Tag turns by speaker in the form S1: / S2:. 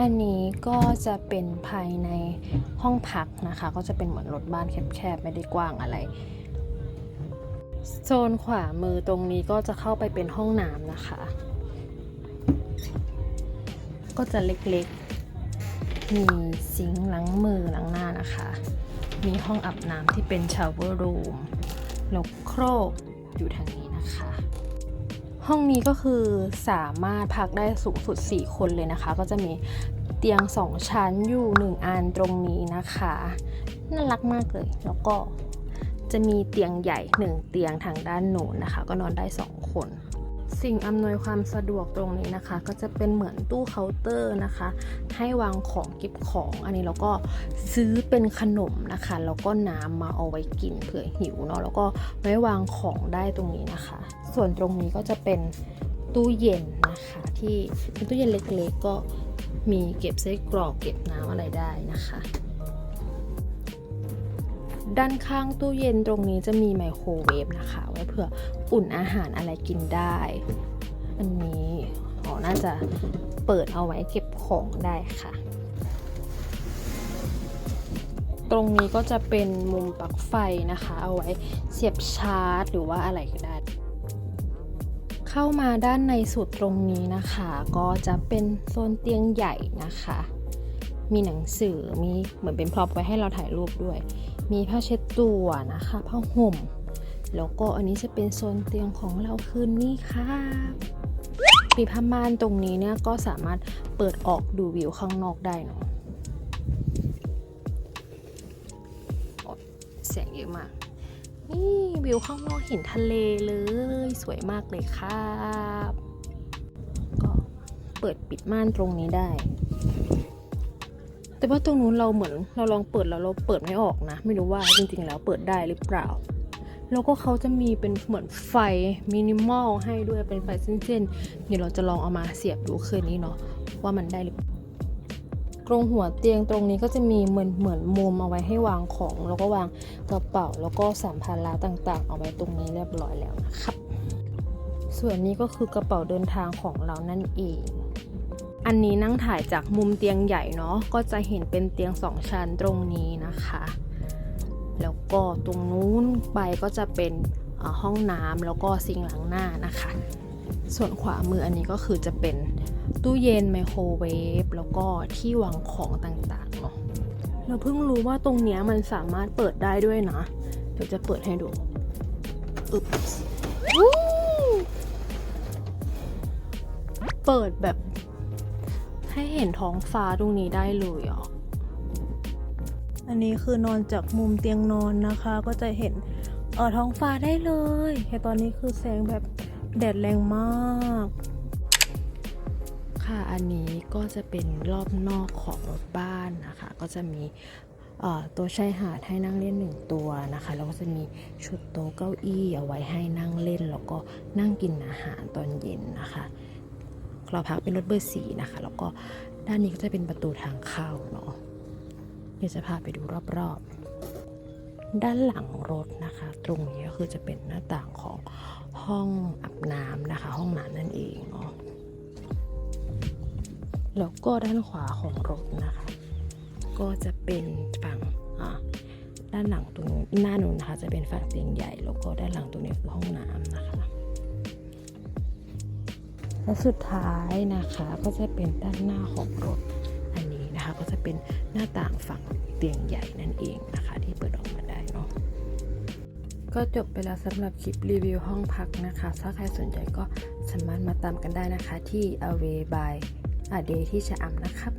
S1: อันนี้ก็จะเป็นภายในห้องพักนะคะ ก็จะเป็นเหมือนรถบ้านแคบๆ ไม่ได้กว้างอะไร โซนขวามือตรงนี้ก็จะเข้าไปเป็นห้องน้ำนะคะ ก็จะเล็กๆ มีซิงค์ล้างมือล้างหน้านะคะ มีห้องอาบน้ำที่เป็นชาวเวอร์รูมแล้วโครกอยู่ทางนี้นะคะ ห้องนี้ก็คือสามารถพักได้สูงสุด 4 คนเลยนะคะ ก็จะมีเตียง 2 ชั้นอยู่ 1 อันตรงนี้นะคะ น่ารักมากเลย แล้วก็จะมีเตียงใหญ่ 1 เตียงทางด้านโน้นนะคะ ก็นอนได้ 2 คน สิ่งอำนวยความสะดวกตรงนี้นะคะ ก็จะเป็นเหมือนตู้เคาน์เตอร์นะคะ ให้วางของเก็บของ อันนี้เราก็ซื้อเป็นขนมนะคะ แล้วก็น้ำมาเอาไว้กินเผื่อหิวเนาะแล้วก็ไว้วางของได้ตรงนี้นะคะ ส่วนตรงนี้ก็จะเป็นตู้เย็นนะคะ ที่เป็นตู้เย็นเล็กๆ ก็มีเก็บไส้กรอกเก็บน้ำอะไรได้นะคะ ด้านข้างตู้เย็นตรงนี้จะมีไมโครเวฟนะคะ ไว้เผื่ออุ่นอาหารอะไรกินได้ อันนี้อ๋อน่าจะเปิดเอาไว้เก็บของได้ค่ะ ตรงนี้ก็จะเป็นมุมปลั๊กไฟนะคะ เอาไว้เสียบชาร์จ หรือว่าอะไรก็ได้ เข้ามาด้านในสุดตรงนี้นะคะ ก็จะเป็นโซนเตียงใหญ่นะคะ มีหนังสือมีเหมือนเป็นพร็อพไว้ให้เราถ่ายรูปด้วย มีผ้าเช็ดตัวนะคะผ้าห่ม แล้วก็อันนี้จะเป็นโซนเตียงของเราคืนนี้ค่ะมีผ้าม่านตรงนี้เนี่ยก็สามารถเปิดออกดูวิวข้างนอกได้เนาะโอ๊ยเสียงเยอะมาก นี่วิวข้างนอกเห็นทะเลเลย สวยมากเลยครับ ก็เปิดปิดม่านตรงนี้ได้ แต่ว่าตรงนู้นเราเหมือนเราลองเปิดแล้วเราเปิดไม่ออกนะ ไม่รู้ว่าจริงๆแล้วเปิดได้หรือเปล่า แล้วก็เขาจะมีเป็นเหมือนไฟมินิมอลให้ด้วยเป็นไฟเส้นๆเดี๋ยวเราจะลองเอามาเสียบดูคืนนี้เนาะว่ามันได้หรือเปล่า ตรงหัวเตียงตรงนี้ก็จะมีเหมือนเหมือนมุมเอาไว้ให้วางของ แล้วก็วางกระเป๋าแล้วก็สัมภาระต่างๆ เอาไว้ตรงนี้เรียบร้อยแล้วนะครับ ส่วนนี้ก็คือกระเป๋าเดินทางของเรานั่นเองอันนี้นั่งถ่ายจากมุมเตียงใหญ่เนาะก็จะเห็นเป็นเตียงสองชั้นตรงนี้นะคะ แล้วก็ตรงนู้นไปก็จะเป็นห้องน้ำแล้วก็ซิงค์ล้างหน้านะคะ ส่วนขวามืออันนี้ก็คือจะเป็นตู้เย็นไมโครเวฟแล้วก็ที่วางของต่างๆเนาะเราเพิ่งรู้ว่าตรงเนี้ยมันสามารถเปิดได้ด้วยนะ เดี๋ยวจะเปิดให้ดูอึ๊บเปิดแบบ ให้เห็นท้องฟ้าตรงนี้ได้เลยอะอันนี้คือนอนจากมุมเตียงนอนนะคะ ก็จะเห็นเออท้องฟ้าได้เลยแต่ตอนนี้คือแสงแบบ แดดแรงมาก ค่ะอันนี้ก็จะเป็นรอบนอกของบ้านนะคะ ก็จะมีตัวชายหาดให้นั่งเล่นหนึ่งตัวนะคะแล้วก็จะมีชุดโต๊ะเก้าอี้เอาไว้ให้นั่งเล่น แล้วก็นั่งกินอาหารตอนเย็นนะคะเราพักเป็นรถเบอร์สีนะคะ แล้วก็ด้านนี้ก็จะเป็นประตูทางเข้าเนาะเดี๋ยวจะพาไปดูรอบๆ ด้านหลังรถนะคะ ตรงนี้ก็คือจะเป็นหน้าต่างของ ห้องอาบน้ำนะคะ ห้องน้ำนั่นเองเนาะแล้วก็ด้านขวาของรถนะคะ ก็จะเป็นฝั่งอ่าด้านหลังตรงนู้นหน้านู้นนะคะ จะเป็นฝั่งเตียงใหญ่ แล้วก็ด้านหลังตรงนี้คือห้องน้ำนะคะและสุดท้ายนะคะก็จะเป็นด้านหน้าของรถอันนี้นะคะ ก็จะเป็นหน้าต่างฝั่งเตียงใหญ่นั่นเองนะคะ ที่เปิดออกมาได้เนาะ ก็จบไปแล้วสำหรับคลิปรีวิวห้องพักนะคะ ถ้าใครสนใจก็สามารถมาตามกันได้นะคะที่ Away by a Day ที่ชะอำนะครับ